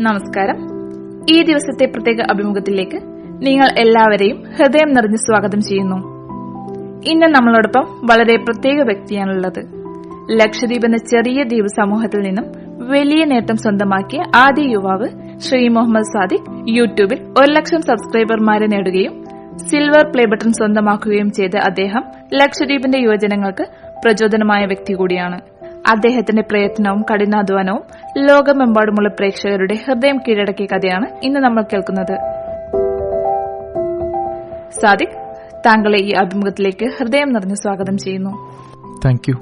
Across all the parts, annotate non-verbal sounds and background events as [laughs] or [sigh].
നമസ്കാരം. ഈ ദിവസത്തെ പ്രത്യേക അഭിമുഖത്തിലേക്ക് നിങ്ങൾ എല്ലാവരെയും ഹൃദയം നിറഞ്ഞ് സ്വാഗതം ചെയ്യുന്നു. ഇന്ന് നമ്മളോടൊപ്പം വളരെ പ്രത്യേക വ്യക്തിയാണുള്ളത്. ലക്ഷദ്വീപ് എന്ന ചെറിയ ദ്വീപ് സമൂഹത്തിൽ നിന്നും വലിയ നേട്ടം സ്വന്തമാക്കിയ ആദ്യ യുവാവ് ശ്രീ മുഹമ്മദ് സാദിഖ് യൂട്യൂബിൽ ഒരു ലക്ഷം സബ്സ്ക്രൈബർമാരെ നേടുകയും സിൽവർ പ്ലേ ബട്ടൺ സ്വന്തമാക്കുകയും ചെയ്ത അദ്ദേഹം ലക്ഷദ്വീപിന്റെ യുവജനങ്ങൾക്ക് പ്രചോദനമായ വ്യക്തി കൂടിയാണ്. അദ്ദേഹത്തിന്റെ പ്രയത്നവും കഠിനാധ്വാനവും ലോകമെമ്പാടുമുള്ള പ്രേക്ഷകരുടെ ഹൃദയം കീഴടക്കിയ കഥയാണ് ഇന്ന് നമ്മൾ കേൾക്കുന്നത്. സാദിഖ് താങ്കളെ ഈ അഭിമുഖത്തിലേക്ക് ഹൃദയം നിറഞ്ഞ് സ്വാഗതം ചെയ്യുന്നു. താങ്ക് യു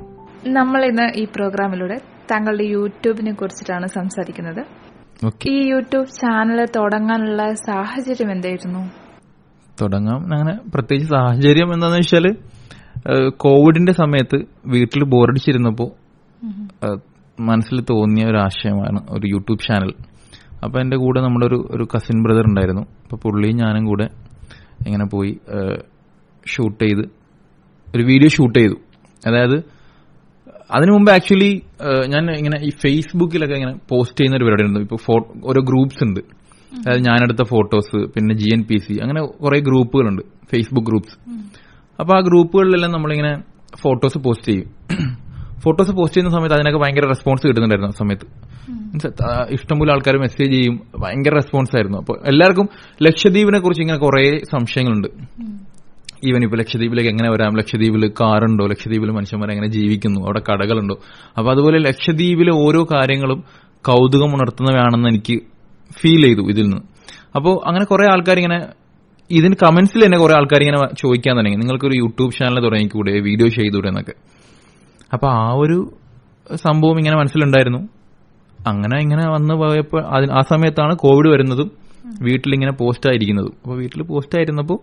നമ്മൾ ഇന്ന് ഈ പ്രോഗ്രാമിലൂടെ താങ്കളുടെ യൂട്യൂബിനെ കുറിച്ചിട്ടാണ് സംസാരിക്കുന്നത്. ഈ യൂട്യൂബ് ചാനൽ തുടങ്ങാനുള്ള സാഹചര്യം എന്തായിരുന്നു? തുടങ്ങാം. അങ്ങനെ പ്രത്യേകിച്ച് സാഹചര്യം എന്താണെന്ന് വെച്ചാൽ കോവിഡിന്റെ സമയത്ത് വീട്ടിൽ ബോറടിച്ചിരുന്നപ്പോൾ മനസ്സിൽ തോന്നിയ ഒരു ആശയമാണ് ഒരു യൂട്യൂബ് ചാനൽ. അപ്പോൾ എന്റെ കൂടെ നമ്മുടെ ഒരു ഒരു കസിൻ ബ്രദർ ഉണ്ടായിരുന്നു. അപ്പോൾ പുള്ളിയും ഞാനും കൂടെ ഇങ്ങനെ പോയി ഷൂട്ട് ചെയ്ത് ഒരു വീഡിയോ ഷൂട്ട് ചെയ്തു. അതായത് അതിനു മുമ്പ് ആക്ച്വലി ഞാൻ ഇങ്ങനെ ഈ ഫേസ്ബുക്കിലൊക്കെ ഇങ്ങനെ പോസ്റ്റ് ചെയ്യുന്ന ഒരു പരിപാടി ഉണ്ട് ഇപ്പോൾ ഓരോ ഗ്രൂപ്പ്സ് ഉണ്ട്. അതായത് ഞാനെടുത്ത ഫോട്ടോസ് പിന്നെ ജി എൻ പി സി അങ്ങനെ കുറെ ഗ്രൂപ്പുകളുണ്ട് ഫേസ്ബുക്ക് ഗ്രൂപ്പ്സ് അപ്പൊ ആ ഗ്രൂപ്പുകളിലെല്ലാം നമ്മളിങ്ങനെ ഫോട്ടോസ് പോസ്റ്റ് ചെയ്യും. ഫോട്ടോസ് പോസ്റ്റ് ചെയ്യുന്ന സമയത്ത് അതിനൊക്കെ ഭയങ്കര റെസ്പോൺസ് കിട്ടുന്നുണ്ടായിരുന്നു ആ സമയത്ത്. ഇഷ്ടംപോലെ ആൾക്കാർ മെസ്സേജ് ചെയ്യും. ഭയങ്കര റെസ്പോൺസ് ആയിരുന്നു. അപ്പോൾ എല്ലാവർക്കും ലക്ഷദ്വീപിനെ കുറിച്ച് ഇങ്ങനെ കുറെ സംശയങ്ങളുണ്ട്. ഈവൻ ഇപ്പൊ ലക്ഷദ്വീപിലേക്ക് എങ്ങനെ വരാം? ലക്ഷദ്വീപിൽ കാറുണ്ടോ? ലക്ഷദ്വീപിൽ മനുഷ്യന്മാർ എങ്ങനെ ജീവിക്കുന്നു? അവിടെ കടകളുണ്ടോ? അപ്പൊ അതുപോലെ ലക്ഷദ്വീപിലെ ഓരോ കാര്യങ്ങളും കൗതുകം ഉണർത്തുന്നവയാണെന്ന് എനിക്ക് ഫീൽ ചെയ്തു ഇതിൽ നിന്ന്. അപ്പോൾ അങ്ങനെ കുറെ ആൾക്കാർ ഇങ്ങനെ ഇതിന് കമന്റ്സിൽ തന്നെ കുറെ ആൾക്കാർ ഇങ്ങനെ ചോദിക്കാൻ തുടങ്ങി. നിങ്ങൾക്കൊരു യൂട്യൂബ് ചാനൽ തുടങ്ങിക്കൂടെ? വീഡിയോ ചെയ്തൂടെ എന്നൊക്കെ. അപ്പൊ ആ ഒരു സംഭവം ഇങ്ങനെ മനസ്സിലുണ്ടായിരുന്നു. അങ്ങനെ ഇങ്ങനെ വന്ന് പോയപ്പോൾ അതിന് ആ സമയത്താണ് കോവിഡ് വരുന്നതും വീട്ടിലിങ്ങനെ പോസ്റ്റ് ആയിരിക്കുന്നതും അപ്പോൾ വീട്ടിൽ പോസ്റ്റ് ആയിരുന്നപ്പോൾ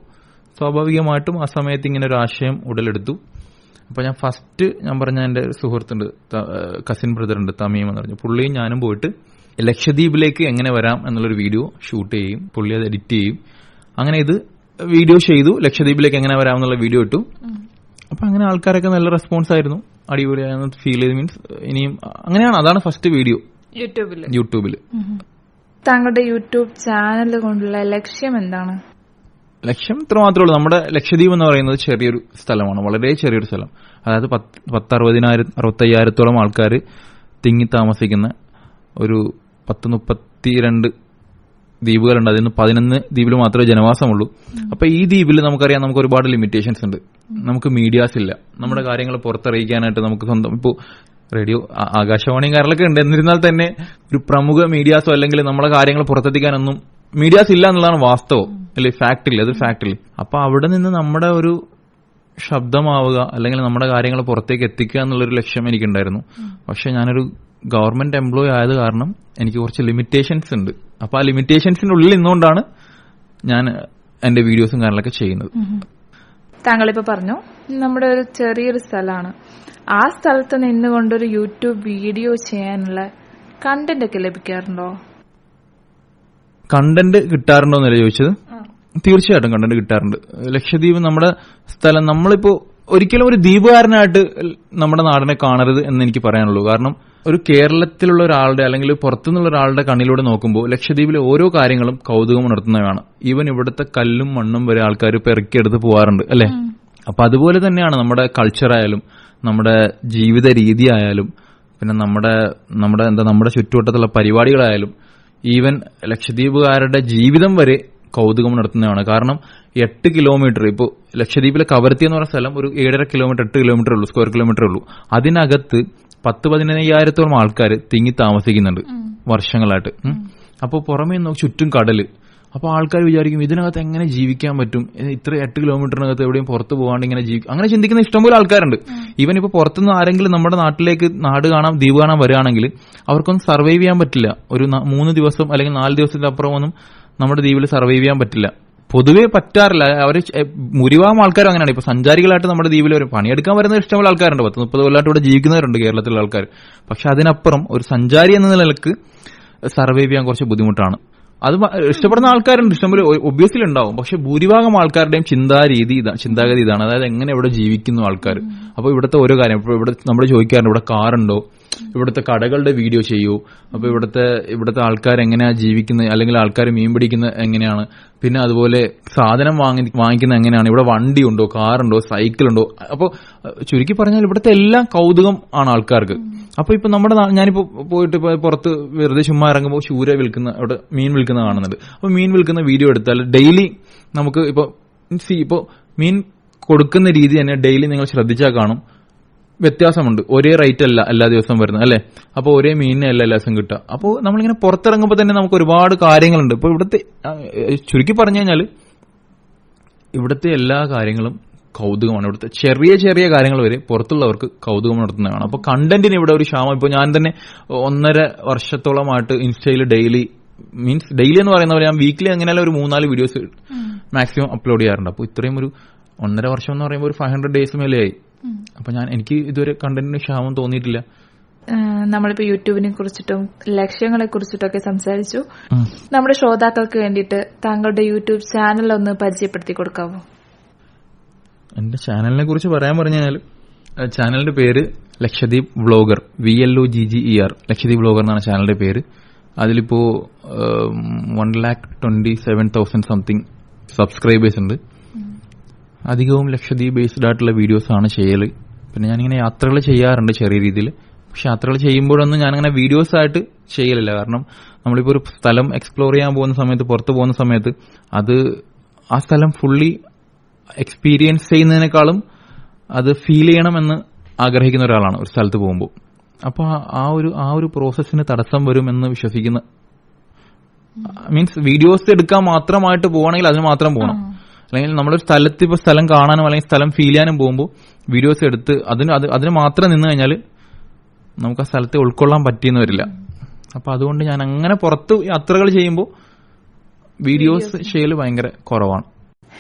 സ്വാഭാവികമായിട്ടും ആ സമയത്ത് ഇങ്ങനെ ഒരു ആശയം ഉടലെടുത്തു. അപ്പോൾ ഞാൻ ഫസ്റ്റ് ഞാൻ പറഞ്ഞ എന്റെ സുഹൃത്തുണ്ട് കസിൻ ബ്രദർ ഉണ്ട് തമീം എന്ന് പറഞ്ഞു. പുള്ളിയും ഞാനും പോയിട്ട് ലക്ഷദ്വീപിലേക്ക് എങ്ങനെ വരാം എന്നുള്ളൊരു വീഡിയോ ഷൂട്ട് ചെയ്യും പുള്ളി അത് എഡിറ്റ് ചെയ്യും. അങ്ങനെ ഇത് വീഡിയോ ചെയ്തു ലക്ഷദ്വീപിലേക്ക് എങ്ങനെ വരാം എന്നുള്ള വീഡിയോ ഇട്ടു. അപ്പൊ അങ്ങനെ ആൾക്കാരൊക്കെ നല്ല റെസ്പോൺസ് ആയിരുന്നു. അടിപൊളിയായിരുന്നു. ഫീൽ ചെയ്ത് മീൻസ് ഇനിയും അങ്ങനെയാണ്. അതാണ് ഫസ്റ്റ് വീഡിയോ യൂട്യൂബിൽ യൂട്യൂബിൽ താങ്കളുടെ യൂട്യൂബ് ചാനൽ കൊണ്ടുള്ള ലക്ഷ്യം എന്താണ്? ലക്ഷ്യം ഇത്ര മാത്രമേ ഉള്ളൂ. നമ്മുടെ ലക്ഷദ്വീപ് എന്ന് പറയുന്നത് ചെറിയൊരു സ്ഥലമാണ്. വളരെ ചെറിയൊരു സ്ഥലം. അതായത് പത്ത് പത്ത് അറുപതിനായിരം അറുപത്തയ്യായിരത്തോളം ആൾക്കാർ തിങ്ങി താമസിക്കുന്ന ഒരു പത്ത് മുപ്പത്തിരണ്ട് ദ്വീപുകളുണ്ട്. അതിൽ നിന്ന് പതിനൊന്ന് ദ്വീപിൽ മാത്രമേ ജനവാസമുള്ളൂ. അപ്പൊ ഈ ദ്വീപിൽ നമുക്കറിയാം നമുക്ക് ഒരുപാട് ലിമിറ്റേഷൻസ് ഉണ്ട്. നമുക്ക് മീഡിയാസ് ഇല്ല. നമ്മുടെ കാര്യങ്ങൾ പുറത്തറിയിക്കാനായിട്ട് നമുക്ക് സ്വന്തം ഇപ്പോൾ റേഡിയോ ആകാശവാണിയും കാര്യങ്ങളൊക്കെ ഉണ്ട്. എന്നിരുന്നാൽ തന്നെ ഒരു പ്രമുഖ മീഡിയാസോ അല്ലെങ്കിൽ നമ്മളെ കാര്യങ്ങൾ പുറത്തെത്തിക്കാനൊന്നും മീഡിയാസ് ഇല്ല എന്നുള്ളതാണ് വാസ്തവം. അല്ലെ? ഫാക്ട് ഇല്ല? അത് ഫാക്ട് ഇല്ല? അപ്പൊ അവിടെ നിന്ന് നമ്മുടെ ഒരു ശബ്ദമാവുക അല്ലെങ്കിൽ നമ്മുടെ കാര്യങ്ങൾ പുറത്തേക്ക് എത്തിക്കുക എന്നുള്ളൊരു ലക്ഷ്യം എനിക്കുണ്ടായിരുന്നു. പക്ഷെ ഞാനൊരു ഗവൺമെന്റ് എംപ്ലോയി ആയത് കാരണം എനിക്ക് കുറച്ച് ലിമിറ്റേഷൻസ് ഉണ്ട്. അപ്പൊ ആ ലിമിറ്റേഷൻസിന്റെ ഉള്ളിൽ നിന്നുകൊണ്ടാണ് ഞാൻ എന്റെ വീഡിയോസും കാര്യങ്ങളൊക്കെ ചെയ്യുന്നത്. താങ്കളിപ്പോ പറഞ്ഞു. നമ്മുടെ ഒരു ചെറിയൊരു സ്ഥലമാണ് ആ സ്ഥലത്ത് നിന്നുകൊണ്ടൊരു യൂട്യൂബ് വീഡിയോ ചെയ്യാനുള്ള കണ്ടന്റ് ഒക്കെ ലഭിക്കാറുണ്ടോ? കണ്ടന്റ് കിട്ടാറുണ്ടോ എന്നല്ല ചോദിച്ചത്? തീർച്ചയായിട്ടും കണ്ടന്റ് കിട്ടാറുണ്ട്. ലക്ഷദ്വീപ് നമ്മുടെ സ്ഥലം നമ്മളിപ്പോ ഒരിക്കലും ഒരു ദ്വീപുകാരനായിട്ട് നമ്മുടെ നാടിനെ കാണരുത് എന്ന് എനിക്ക് പറയാനുള്ളൂ. കാരണം ഒരു കേരളത്തിലുള്ള ഒരാളുടെ അല്ലെങ്കിൽ പുറത്തുനിന്നുള്ള ഒരാളുടെ കണ്ണിലൂടെ നോക്കുമ്പോൾ ലക്ഷദ്വീപിലെ ഓരോ കാര്യങ്ങളും കൗതുകം ഉണർത്തുന്നവയാണ്. ഈവൻ ഇവിടുത്തെ കല്ലും മണ്ണും വരെ ആൾക്കാർ പെറുക്കിയെടുത്ത് പോകാറുണ്ട് അല്ലെ? അപ്പൊ അതുപോലെ തന്നെയാണ് നമ്മുടെ കൾച്ചറായാലും നമ്മുടെ ജീവിത രീതി ആയാലും പിന്നെ നമ്മുടെ നമ്മുടെ എന്താ നമ്മുടെ ചുറ്റുവട്ടത്തുള്ള പരിപാടികളായാലും ഈവൻ ലക്ഷദ്വീപുകാരുടെ ജീവിതം വരെ കൗതുകം നടത്തുന്നതാണ് കാരണം എട്ട് കിലോമീറ്റർ ഇപ്പോൾ ലക്ഷദ്വീപിലെ കവരത്തി എന്ന് പറയുന്ന സ്ഥലം ഒരു ഏഴര കിലോമീറ്റർ എട്ട് കിലോമീറ്റർ ഉള്ളൂ സ്ക്വയർ കിലോമീറ്റർ ഉള്ളൂ. അതിനകത്ത് പത്ത് പതിനയ്യായിരത്തോളം ആൾക്കാർ തിങ്ങി താമസിക്കുന്നുണ്ട് വർഷങ്ങളായിട്ട്. അപ്പോൾ പുറമേ നോക്കി ചുറ്റും കടൽ. അപ്പോൾ ആൾക്കാർ വിചാരിക്കും ഇതിനകത്ത് എങ്ങനെ ജീവിക്കാൻ പറ്റും? ഇത്ര എട്ട് കിലോമീറ്ററിനകത്ത് എവിടെയും പുറത്ത് പോകാണ്ട് ഇങ്ങനെ ജീവിക്കും അങ്ങനെ ചിന്തിക്കുന്ന ഇഷ്ടംപോലെ ആൾക്കാരുണ്ട്. ഈവൻ ഇപ്പോൾ പുറത്തുനിന്ന് ആരെങ്കിലും നമ്മുടെ നാട്ടിലേക്ക് നാട് കാണാൻ ദ്വീപ് കാണാൻ വരികയാണെങ്കിൽ അവർക്കൊന്നും സർവൈവ് ചെയ്യാൻ പറ്റില്ല. ഒരു മൂന്ന് ദിവസം അല്ലെങ്കിൽ നാല് ദിവസത്തിന്റെ അപ്പുറമൊന്നും നമ്മുടെ ദ്വീപിൽ സർവൈവ് ചെയ്യാൻ പറ്റില്ല. പൊതുവേ പറ്റാറില്ല. അവർ ഭൂരിഭാഗം ആൾക്കാരും അങ്ങനെയാണ്. ഇപ്പൊ സഞ്ചാരികളായിട്ട് നമ്മുടെ ദ്വീപിൽ വരും പണിയെടുക്കാൻ വരുന്ന ഇഷ്ടമുള്ള ആൾക്കാരുണ്ട്. പത്ത് മുപ്പത് കൊല്ലമായിട്ട് ഇവിടെ ജീവിക്കുന്നവരുണ്ട് കേരളത്തിലെ ആൾക്കാർ പക്ഷെ അതിനപ്പുറം ഒരു സഞ്ചാരി എന്ന നിലയ്ക്ക് സർവൈവ് ചെയ്യാൻ കുറച്ച് ബുദ്ധിമുട്ടാണ്. അത് ഇഷ്ടപ്പെടുന്ന ആൾക്കാരുണ്ട്. ഇഷ്ടംപോലെ ഒബ്വിയസ്ലി ഉണ്ടാവും. പക്ഷെ ഭൂരിഭാഗം ആൾക്കാരുടെയും ചിന്താരീതി ചിന്താഗതി ഇതാണ്. അതായത് എങ്ങനെ ഇവിടെ ജീവിക്കുന്നു ആൾക്കാർ അപ്പോൾ ഇവിടുത്തെ ഓരോ കാര്യം ഇപ്പോൾ ഇവിടെ നമ്മൾ ചോദിക്കാറുണ്ട് ഇവിടെ കാറുണ്ടോ? ഇവിടുത്തെ കടകളുടെ വീഡിയോ ചെയ്യൂ. അപ്പൊ ഇവിടുത്തെ ഇവിടുത്തെ ആൾക്കാർ എങ്ങനെയാ ജീവിക്കുന്നത് അല്ലെങ്കിൽ ആൾക്കാർ മീൻ പിടിക്കുന്നത് എങ്ങനെയാണ്? പിന്നെ അതുപോലെ സാധനം വാങ്ങി വാങ്ങിക്കുന്നത് എങ്ങനെയാണ്? ഇവിടെ വണ്ടി ഉണ്ടോ കാറുണ്ടോ സൈക്കിൾ ഉണ്ടോ അപ്പൊ ചുരുക്കി പറഞ്ഞാൽ ഇവിടുത്തെ എല്ലാം കൗതുകം ആണ് ആൾക്കാർക്ക്. അപ്പൊ ഇപ്പൊ നമ്മുടെ ഞാനിപ്പോ പോയിട്ട് പുറത്ത് വെറുതെ ചുമ്മാ ഇറങ്ങുമ്പോൾ ചൂര വിൽക്കുന്ന അവിടെ മീൻ വിൽക്കുന്ന കാണുന്നുണ്ട് അപ്പൊ മീൻ വിൽക്കുന്ന വീഡിയോ എടുത്താൽ ഡെയിലി നമുക്ക് ഇപ്പൊ സി ഇപ്പൊ മീൻ കൊടുക്കുന്ന രീതി തന്നെ ഡെയിലി നിങ്ങൾ ശ്രദ്ധിച്ചാൽ കാണും. വ്യത്യാസമുണ്ട്. ഒരേ റേറ്റ് അല്ല എല്ലാ ദിവസവും വരുന്നത് അല്ലെ? അപ്പൊ ഒരേ മീനിനെ അല്ല എല്ലാ ദിവസം കിട്ടുക. അപ്പോൾ നമ്മളിങ്ങനെ പുറത്തിറങ്ങുമ്പോൾ തന്നെ നമുക്ക് ഒരുപാട് കാര്യങ്ങളുണ്ട്. ഇപ്പൊ ഇവിടുത്തെ ചുരുക്കി പറഞ്ഞു കഴിഞ്ഞാൽ ഇവിടുത്തെ എല്ലാ കാര്യങ്ങളും കൗതുകമാണ്. ഇവിടുത്തെ ചെറിയ ചെറിയ കാര്യങ്ങൾ വരെ പുറത്തുള്ളവർക്ക് കൗതുകം നടത്തുന്നതാണ് അപ്പൊ കണ്ടന്റിന് ഇവിടെ ഒരു ക്ഷാമം. ഇപ്പൊ ഞാൻ തന്നെ ഒന്നര വർഷത്തോളമായിട്ട് ഇൻസ്റ്റയിൽ ഡെയിലി മീൻസ് ഡെയിലി എന്ന് പറയുന്ന പോലെ ഞാൻ വീക്കിലി അങ്ങനെയല്ല ഒരു മൂന്നാൽ വീഡിയോസ് മാക്സിമം അപ്ലോഡ് ചെയ്യാറുണ്ട്. അപ്പോൾ ഇത്രയും ഒരു ഒന്നര വർഷം എന്ന് പറയുമ്പോൾ ഒരു ഫൈവ് ഹൺഡ്രഡ് ഡേയ്സ് മേലെയായി. അപ്പൊ ഞാൻ എനിക്ക് ഇതുവരെ കണ്ടന്റിന് ക്ഷാമം തോന്നിയിട്ടില്ല. നമ്മളിപ്പോ യൂട്യൂബിനെ കുറിച്ചിട്ടും ലക്ഷ്യങ്ങളെ കുറിച്ചിട്ടും ഒക്കെ സംസാരിച്ചു നമ്മുടെ ശ്രോതാക്കൾക്ക് വേണ്ടിട്ട് താങ്കളുടെ യൂട്യൂബ് ചാനൽ ഒന്ന് പരിചയപ്പെടുത്തി കൊടുക്കാവോ? എന്റെ ചാനലിനെ കുറിച്ച് പറയാൻ പറഞ്ഞാൽ ചാനലിന്റെ പേര് Lakshadweep vlogger V L O G G E R Lakshadweep vlogger എന്നാണ് ചാനലിന്റെ പേര്. അതിലിപ്പോ one lakh twenty seven thousand something subscribers ഉണ്ട്. അധികവും ലക്ഷദ്വീപ് ബേസ്ഡ് ആയിട്ടുള്ള വീഡിയോസ് ആണ് ചെയ്യൽ. പിന്നെ ഞാനിങ്ങനെ യാത്രകൾ ചെയ്യാറുണ്ട് ചെറിയ രീതിയിൽ പക്ഷെ യാത്രകൾ ചെയ്യുമ്പോഴൊന്നും ഞാനങ്ങനെ വീഡിയോസ് ആയിട്ട് ചെയ്യലില്ല. കാരണം നമ്മളിപ്പോൾ ഒരു സ്ഥലം എക്സ്പ്ലോർ ചെയ്യാൻ പോകുന്ന സമയത്ത് പുറത്ത് പോകുന്ന സമയത്ത് അത് ആ സ്ഥലം ഫുള്ളി എക്സ്പീരിയൻസ് ചെയ്യുന്നതിനേക്കാളും അത് ഫീൽ ചെയ്യണമെന്ന് ആഗ്രഹിക്കുന്ന ഒരാളാണ് ഒരു സ്ഥലത്ത് പോകുമ്പോൾ അപ്പോൾ ആ ഒരു ആ ഒരു പ്രോസസ്സിന് തടസ്സം വരുമെന്ന് വിശ്വസിക്കുന്ന മീൻസ് വീഡിയോസ് എടുക്കാൻ മാത്രമായിട്ട് പോകണമെങ്കിൽ അതിന് മാത്രം പോകണം അല്ലെങ്കിൽ നമ്മളൊരു സ്ഥലത്ത് ഇപ്പോൾ സ്ഥലം കാണാനും അല്ലെങ്കിൽ സ്ഥലം ഫീൽ ചെയ്യാനും പോകുമ്പോൾ വീഡിയോസ് എടുത്ത് അതിന് അത് അതിന് മാത്രം നിന്ന് കഴിഞ്ഞാൽ നമുക്ക് ആ സ്ഥലത്തെ ഉൾക്കൊള്ളാൻ പറ്റിയെന്ന് വരില്ല അപ്പൊ അതുകൊണ്ട് ഞാൻ അങ്ങനെ പുറത്ത് യാത്രകൾ ചെയ്യുമ്പോൾ വീഡിയോസ് ചെയ്യൽ ഭയങ്കര കുറവാണ്.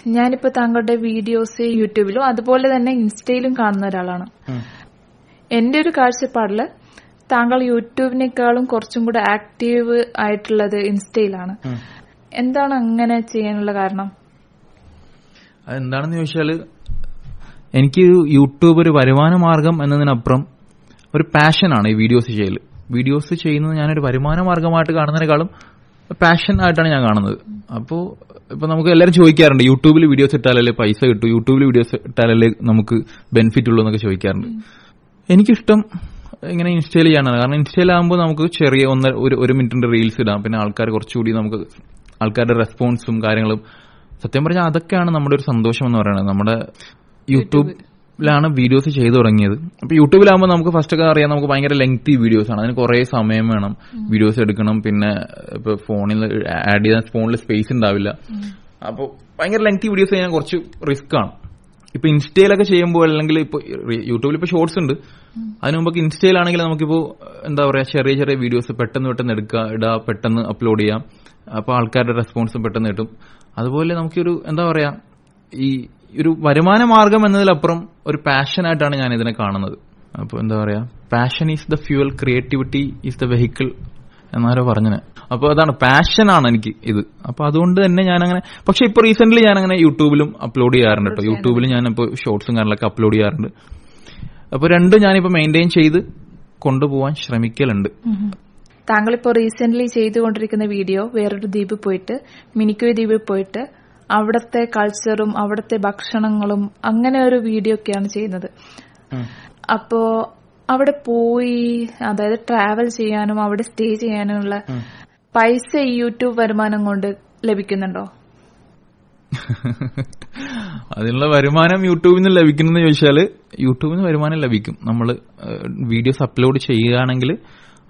ഞാനിപ്പോ താങ്കളുടെ വീഡിയോസ് യൂട്യൂബിലും അതുപോലെ തന്നെ ഇൻസ്റ്റയിലും കാണുന്ന ഒരാളാണ്. എന്റെ ഒരു കാഴ്ചപ്പാടിൽ താങ്കൾ യൂട്യൂബിനേക്കാളും കുറച്ചും കൂടെ ആക്റ്റീവ് ആയിട്ടുള്ളത് ഇൻസ്റ്റയിലാണ്. എന്താണ് അങ്ങനെ ചെയ്യാനുള്ള കാരണം? അതെന്താണെന്ന് ചോദിച്ചാൽ എനിക്ക് യൂട്യൂബ് ഒരു വരുമാന മാർഗം എന്നതിനപ്പുറം ഒരു പാഷനാണ് ഈ വീഡിയോസ് ചെയ്യൽ വീഡിയോസ് ചെയ്യുന്നത് ഞാനൊരു വരുമാന മാർഗമായിട്ട് കാണുന്നതിനേക്കാളും പാഷൻ ആയിട്ടാണ് ഞാൻ കാണുന്നത്. അപ്പോൾ ഇപ്പൊ നമുക്ക് എല്ലാവരും ചോദിക്കാറുണ്ട് യൂട്യൂബിൽ വീഡിയോസ് ഇട്ടാലല്ലേ പൈസ കിട്ടും? യൂട്യൂബിൽ വീഡിയോസ് ഇട്ടാലല്ലേ നമുക്ക് ബെനിഫിറ്റ് ഉള്ളൂ എന്നൊക്കെ ചോദിക്കാറുണ്ട്. എനിക്കിഷ്ടം ഇങ്ങനെ ഇൻസ്റ്റയിൽ ചെയ്യാനാണ്. കാരണം ഇൻസ്റ്റയിലാകുമ്പോൾ നമുക്ക് ചെറിയ ഒന്ന് ഒരു ഒരു മിനിറ്റിന്റെ റീൽസ് ഇടാം. പിന്നെ ആൾക്കാർ കുറച്ചുകൂടി നമുക്ക് ആൾക്കാരുടെ റെസ്പോൺസും കാര്യങ്ങളും സത്യം പറഞ്ഞാൽ അതൊക്കെയാണ് നമ്മുടെ ഒരു സന്തോഷം എന്ന് പറയുന്നത്. നമ്മുടെ യൂട്യൂബിലാണ് വീഡിയോസ് ചെയ്തു തുടങ്ങിയത്. അപ്പൊ യൂട്യൂബിലാകുമ്പോൾ നമുക്ക് ഫസ്റ്റ് ഒക്കെ അറിയാം നമുക്ക് ഭയങ്കര ലെങ്തി വീഡിയോസ് ആണ്. അതിന് കുറെ സമയം വേണം വീഡിയോസ് എടുക്കണം. പിന്നെ ഇപ്പൊ ഫോണിൽ ആഡ് ചെയ്താൽ ഫോണിൽ സ്പേസ് ഉണ്ടാവില്ല. അപ്പോൾ ഭയങ്കര ലെങ്തി വീഡിയോസ് ചെയ്യാൻ കുറച്ച് റിസ്ക് ആണ്. ഇപ്പൊ ഇൻസ്റ്റയിലൊക്കെ ചെയ്യുമ്പോൾ അല്ലെങ്കിൽ ഇപ്പൊ യൂട്യൂബിൽ ഇപ്പൊ ഷോർട്സ് ഉണ്ട്. അതിന് മുമ്പ് ഇൻസ്റ്റയിലാണെങ്കിൽ നമുക്കിപ്പോ എന്താ പറയാ ചെറിയ ചെറിയ വീഡിയോസ് പെട്ടെന്ന് പെട്ടെന്ന് എടുക്കുക ഇടുക പെട്ടെന്ന് അപ്ലോഡ് ചെയ്യാം. അപ്പൊ ആൾക്കാരുടെ റെസ്പോൺസും പെട്ടെന്ന് കിട്ടും. അതുപോലെ നമുക്കൊരു എന്താ പറയാ ഈ ഒരു വരുമാന മാർഗം എന്നതിലപ്പുറം ഒരു പാഷനായിട്ടാണ് ഞാൻ ഇതിനെ കാണുന്നത്. അപ്പൊ എന്താ പറയാ passion is the fuel creativity is the vehicle എന്നാരോ പറഞ്ഞത് അപ്പൊ അതാണ് പാഷനാണ് എനിക്ക് ഇത്. അപ്പൊ അതുകൊണ്ട് തന്നെ ഞാൻ അങ്ങനെ പക്ഷെ ഇപ്പൊ റീസെന്റ് ഞാൻ അങ്ങനെ യൂട്യൂബിലും അപ്ലോഡ് ചെയ്യാറുണ്ട് കേട്ടോ. യൂട്യൂബിൽ ഞാൻ ഇപ്പോൾ ഷോർട്സും കാര്യങ്ങളൊക്കെ അപ്ലോഡ് ചെയ്യാറുണ്ട്. അപ്പൊ രണ്ടും ഞാനിപ്പോ മെയിന്റെയിൻ ചെയ്ത് കൊണ്ടുപോകാൻ ശ്രമിക്കലുണ്ട്. താങ്കളിപ്പോ റീസെന്റ് ചെയ്തുകൊണ്ടിരിക്കുന്ന വീഡിയോ വേറൊരു ദ്വീപിൽ പോയിട്ട് മിനിക്കോയ് ദ്വീപിൽ പോയിട്ട് അവിടുത്തെ കൾച്ചറും അവിടുത്തെ ഭക്ഷണങ്ങളും അങ്ങനെ ഒരു വീഡിയോ ഒക്കെയാണ് ചെയ്യുന്നത്. അപ്പോ അവിടെ പോയി അതായത് ട്രാവൽ ചെയ്യാനും അവിടെ സ്റ്റേ ചെയ്യാനുമുള്ള പൈസ ഈ യൂട്യൂബ് വരുമാനം കൊണ്ട് ലഭിക്കുന്നുണ്ടോ? [laughs] അതിനുള്ള വരുമാനം യൂട്യൂബിൽ നിന്ന് ലഭിക്കുന്നെന്ന് ചോദിച്ചാൽ യൂട്യൂബിൽ നിന്ന് വരുമാനം ലഭിക്കും. നമ്മൾ വീഡിയോസ് അപ്ലോഡ് ചെയ്യുകയാണെങ്കിൽ